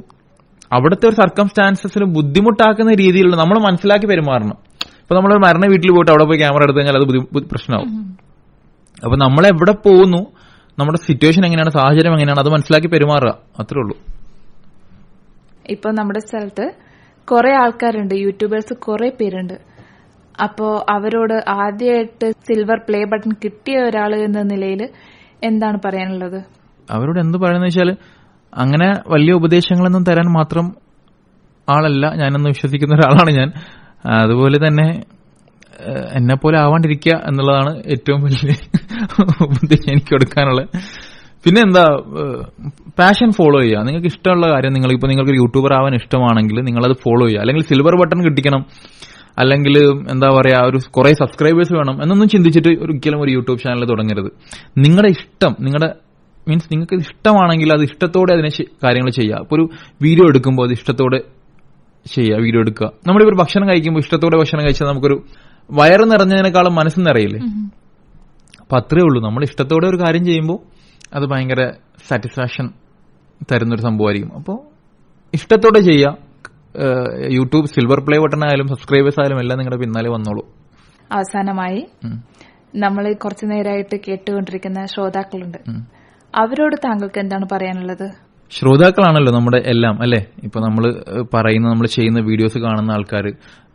അവിടുത്തെ ഒരു സർക്കംസ്റ്റാൻസസിന് ബുദ്ധിമുട്ടാക്കുന്ന രീതിയിലുള്ള നമ്മൾ മനസ്സിലാക്കി പെരുമാറണം. ഇപ്പൊ നമ്മൾ മരണ വീട്ടിൽ പോയിട്ട് അവിടെ പോയി ക്യാമറ എടുത്തു കഴിഞ്ഞാൽ അത് പ്രശ്നമാവും. അപ്പൊ നമ്മൾ എവിടെ പോകുന്നു നമ്മുടെ സിറ്റുവേഷൻ എങ്ങനെയാണ് സാഹചര്യം എങ്ങനെയാണ് അത് മനസ്സിലാക്കി പെരുമാറുക. അത്രേ ഉള്ളൂ. ഇപ്പൊ നമ്മുടെ സ്ഥലത്ത് കുറെ ആൾക്കാരുണ്ട് യൂട്യൂബേഴ്സ് കുറെ പേരുണ്ട്. അപ്പോ അവരോട് ആദ്യമായിട്ട് സിൽവർ പ്ലേ ബട്ടൺ കിട്ടിയ ഒരാൾ എന്ന നിലയിൽ എന്താണ് പറയാനുള്ളത്? അവരോട് എന്ത് പറയുന്നത് വെച്ചാൽ അങ്ങനെ വലിയ ഉപദേശങ്ങളൊന്നും തരാൻ മാത്രം ആളല്ല. ഞാനെന്ന് വിശ്വസിക്കുന്ന ഒരാളാണ് ഞാൻ. അതുപോലെ തന്നെ എന്നെ പോലെ ആവാണ്ടിരിക്കുക എന്നുള്ളതാണ് ഏറ്റവും വലിയ ഉപദേശം എനിക്ക് കൊടുക്കാനുള്ള പിന്നെ എന്താ പാഷൻ ഫോളോ ചെയ്യുക. നിങ്ങൾക്ക് ഇഷ്ടമുള്ള കാര്യം നിങ്ങൾ ഇപ്പൊ നിങ്ങൾക്ക് യൂട്യൂബർ ആവാൻ ഇഷ്ടമാണെങ്കിൽ നിങ്ങൾ അത് ഫോളോ ചെയ്യുക. അല്ലെങ്കിൽ സിൽവർ ബട്ടൺ കിട്ടിക്കണം. അല്ലെങ്കിൽ എന്താ പറയാ ഒരു കുറെ സബ്സ്ക്രൈബേഴ്സ് വേണം എന്നൊന്നും ചിന്തിച്ചിട്ട് ഒരിക്കലും ഒരു യൂട്യൂബ് ചാനൽ തുടങ്ങരുത്. നിങ്ങളുടെ ഇഷ്ടം നിങ്ങളുടെ മീൻസ് നിങ്ങൾക്ക് ഇഷ്ടമാണെങ്കിൽ അത് ഇഷ്ടത്തോടെ അതിനെ കാര്യങ്ങൾ ചെയ്യുക. അപ്പോൾ ഒരു വീഡിയോ എടുക്കുമ്പോൾ അത് ഇഷ്ടത്തോടെ ചെയ്യുക വീഡിയോ എടുക്കുക. നമ്മളിപ്പോൾ ഭക്ഷണം കഴിക്കുമ്പോൾ ഇഷ്ടത്തോടെ ഭക്ഷണം കഴിച്ചാൽ നമുക്കൊരു വയറ് നിറഞ്ഞതിനേക്കാളും മനസ്സ് നിറയില്ലേ അപ്പൊ അത്രേ ഉള്ളൂ. നമ്മൾ ഇഷ്ടത്തോടെ ഒരു കാര്യം ചെയ്യുമ്പോൾ അത് ഭയങ്കര സാറ്റിസ്ഫാക്ഷൻ തരുന്നൊരു സംഭവമായിരിക്കും. അപ്പോൾ ഇഷ്ടത്തോടെ ചെയ്യുക. യൂട്യൂബ് സിൽവർ പ്ലേ ബട്ടൺ ആയാലും സബ്സ്ക്രൈബേഴ്സ് ആയാലും എല്ലാം നിങ്ങളുടെ പിന്നാലെ വന്നോളൂ. അവസാനമായി. നമ്മൾ കുറച്ചു നേരമായിട്ട് കേട്ടുകൊണ്ടിരിക്കുന്ന ശ്രോതാക്കളുണ്ട്. അവരോട് താങ്കൾക്ക് എന്താണ് പറയാനുള്ളത്? ശ്രോതാക്കളാണല്ലോ നമ്മുടെ എല്ലാം അല്ലെ? ഇപ്പൊ നമ്മൾ പറയുന്ന നമ്മൾ ചെയ്യുന്ന വീഡിയോസ് കാണുന്ന ആൾക്കാർ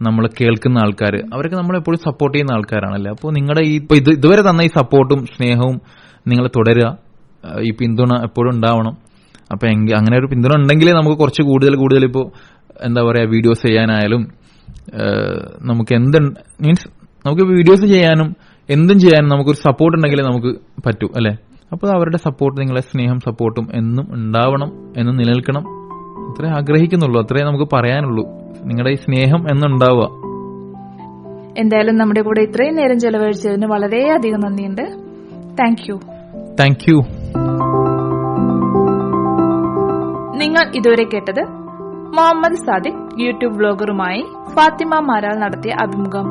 നമ്മൾ കേൾക്കുന്ന ആൾക്കാർ അവരൊക്കെ നമ്മൾ എപ്പോഴും സപ്പോർട്ട് ചെയ്യുന്ന ആൾക്കാരാണല്ലേ? അപ്പോൾ നിങ്ങളുടെ ഈ ഇപ്പൊ ഇത് ഇതുവരെ തന്ന ഈ സപ്പോർട്ടും സ്നേഹവും നിങ്ങൾ തുടരുക ഈ പിന്തുണ എപ്പോഴും ഉണ്ടാവണം. അപ്പൊ അങ്ങനെ ഒരു പിന്തുണ ഉണ്ടെങ്കിലേ നമുക്ക് കുറച്ച് കൂടുതൽ കൂടുതൽ ഇപ്പോൾ എന്താ പറയാ വീഡിയോസ് ചെയ്യാനായാലും നമുക്ക് എന്ത് മീൻസ് നമുക്ക് വീഡിയോസ് ചെയ്യാനും എന്തും ചെയ്യാനും നമുക്കൊരു സപ്പോർട്ട് ഉണ്ടെങ്കിലേ നമുക്ക് പറ്റൂ അല്ലെ? അപ്പോൾ അവരുടെ സപ്പോർട്ട് നിങ്ങളെ സ്നേഹം സപ്പോർട്ടും എന്നും ഉണ്ടാവണം എന്ന് നിലനിൽക്കണം. അത്രേ ആഗ്രഹിക്കുന്നുള്ളൂ അത്രേ നമുക്ക് പറയാനുള്ളൂ. നിങ്ങളുടെ ഈ സ്നേഹം എന്നുണ്ടാവുക. എന്തായാലും നമ്മുടെ കൂടെ ഇത്രയും നേരം ചെലവഴിച്ചതിന് വളരെയധികം നന്ദിയുണ്ട്. താങ്ക് യു താങ്ക് യു നിങ്ങൾ ഇതുവരെ കേട്ടത് മുഹമ്മദ് സാദിഖ് യൂട്യൂബ് ബ്ലോഗറുമായി ഫാത്തിമ മാരാൾ നടത്തിയ അഭിമുഖം.